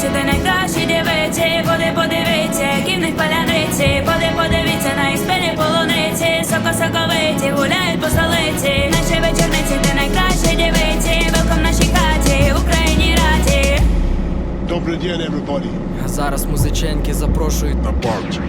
дівиці, ти найкращі дівиці, поди подивіться, які паляниці, поди подивіться, на їх полуниці, сокосоковиті, гуляють по столиці, наші вечорниці, ти найкращі дівиці, велком нашій хаті, Україні раді. Добрий день, everybody. А зараз музиченки запрошують на парті.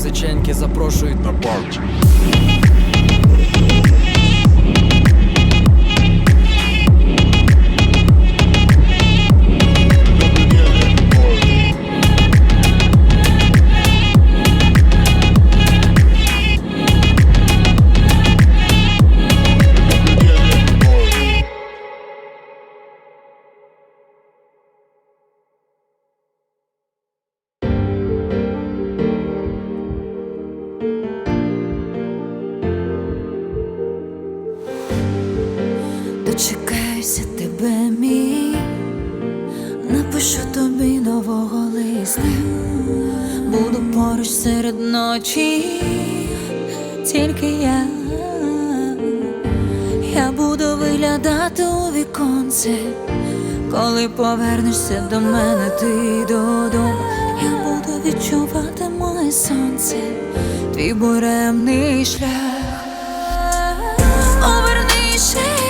музиченьки запрошують. На парті. поруч серед ночі, тільки я, я буду виглядати у віконце, коли повернешся до мене, ти додому, я буду відчувати моє сонце, твій буремний шлях. Оберни шиви.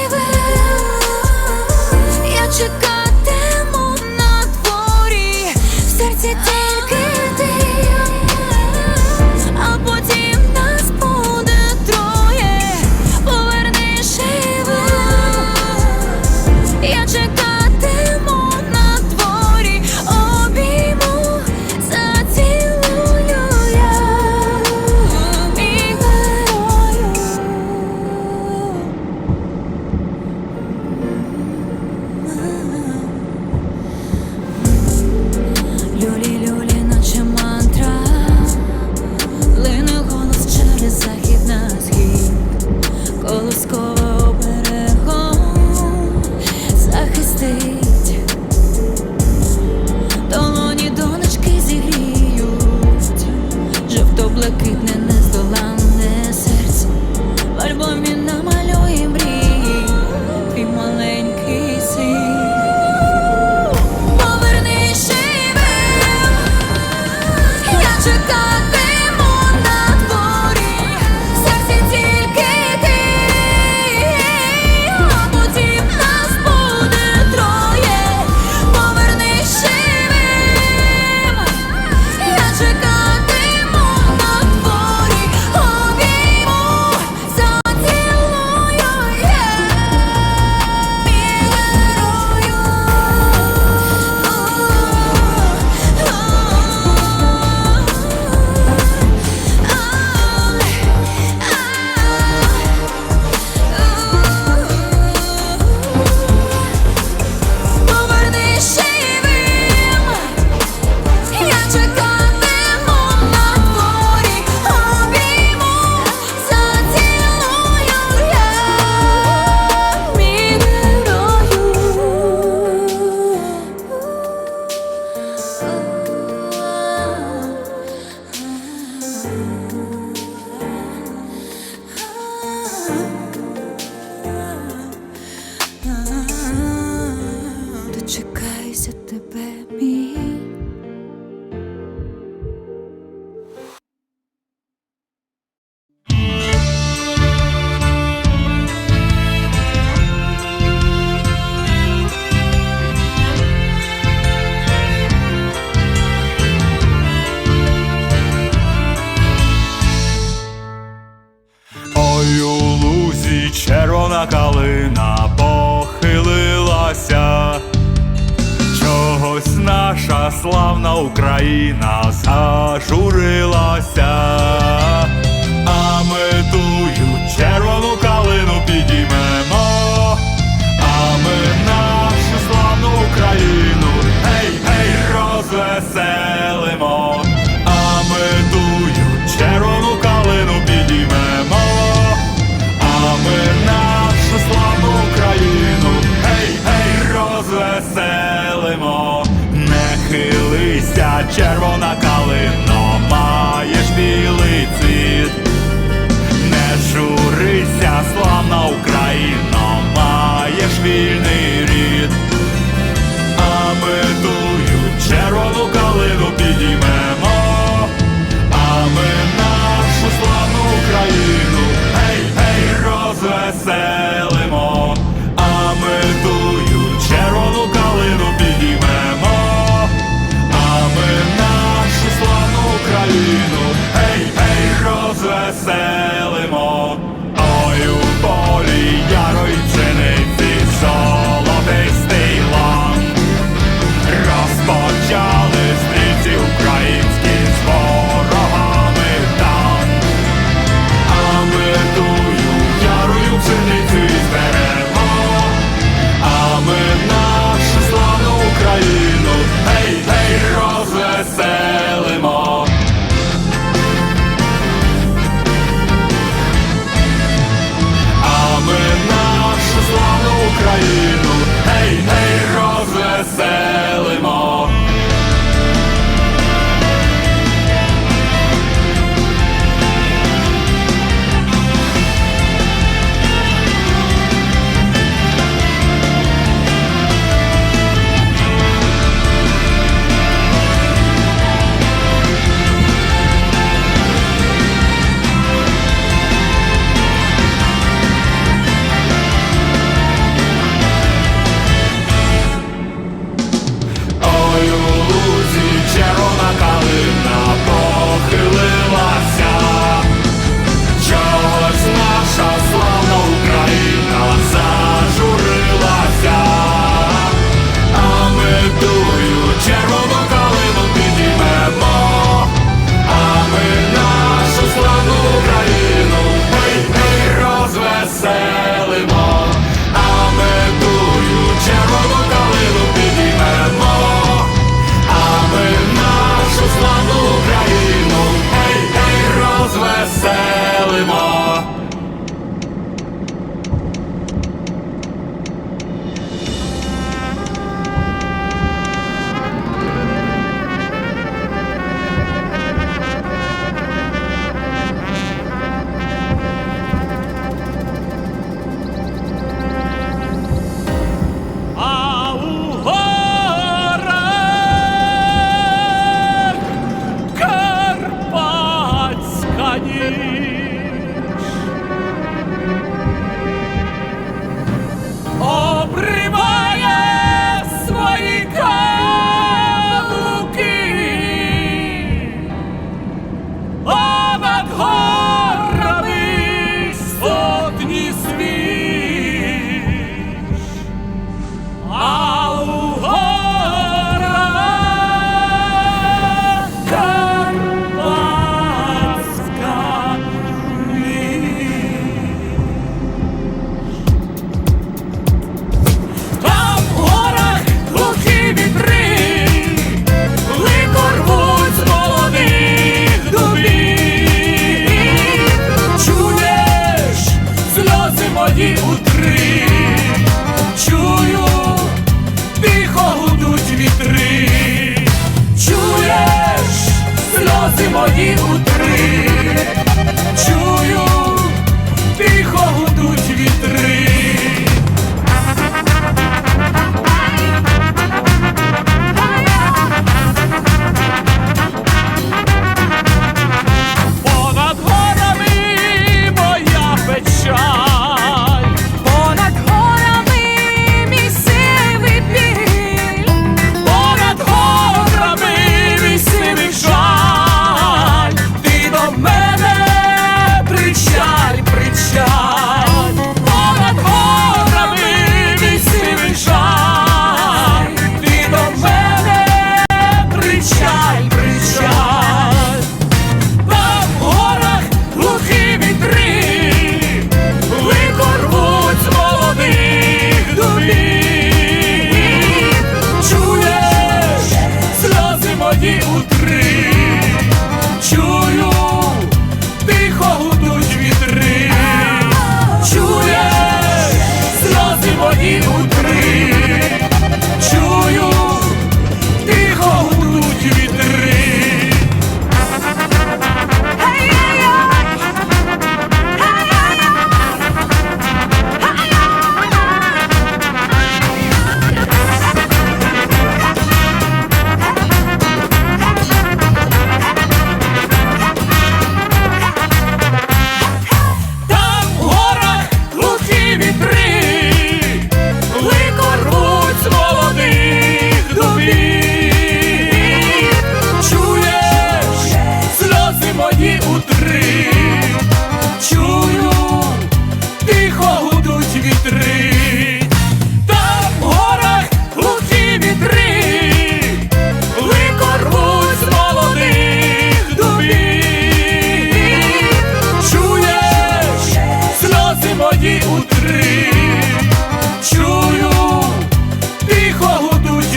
Blessed.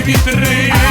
baby 3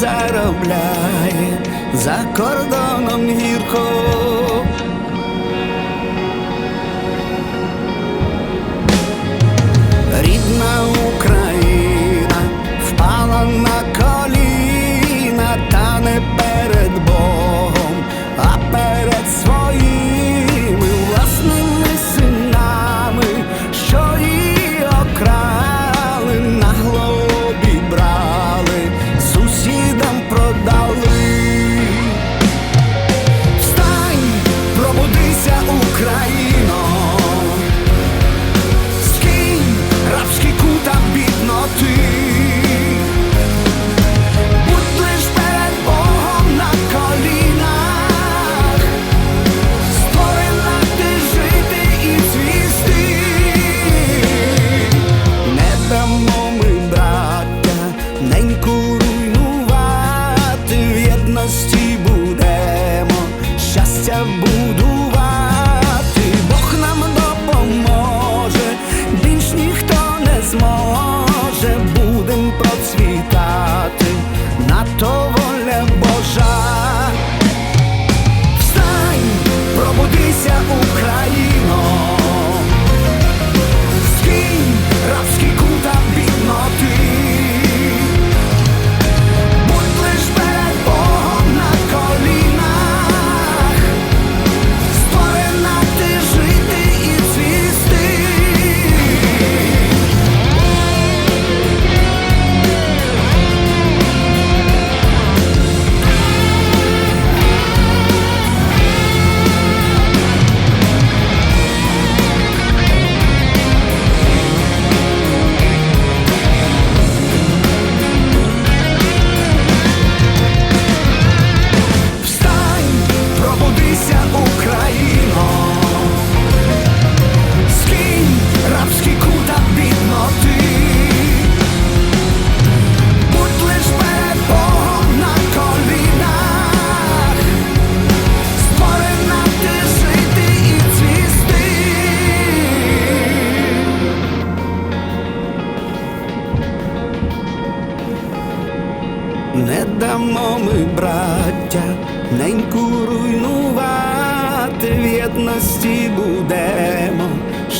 заробляє за кордоном гірко.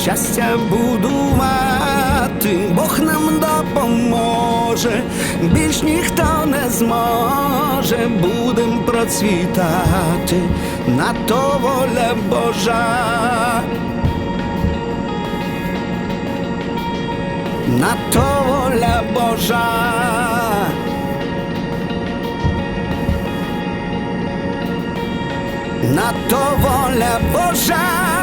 щастя буду мати, Бог нам допоможе, більш ніхто не зможе, будем процвітати на то воля Божа. На то воля Божа. На то воля Божа.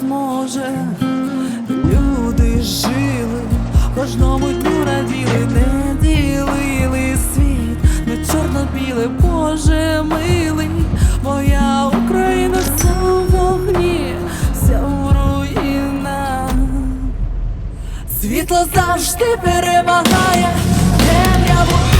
зможе. Люди жили, кожному дню раділи, не ділили світ, не чорно-біле, Боже милий, моя Україна вся у вогні, вся у руїнах. Світло завжди перемагає, темряву.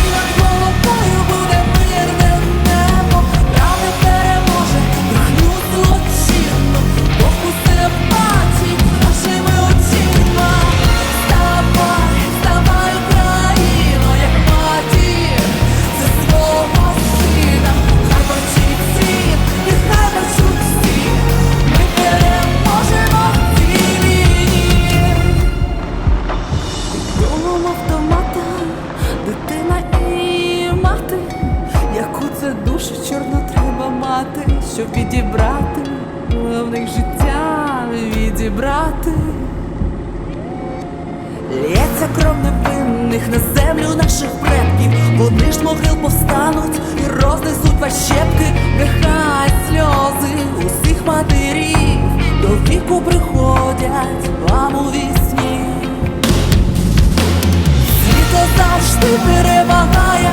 щоб підібрати, головних життя відібрати, Лється кров невинних на землю наших предків, вони ж могил повстануть і рознесуть пощепки, нехай сльози усіх матерів до віку приходять вам у вісні. Світло завжди перемагає.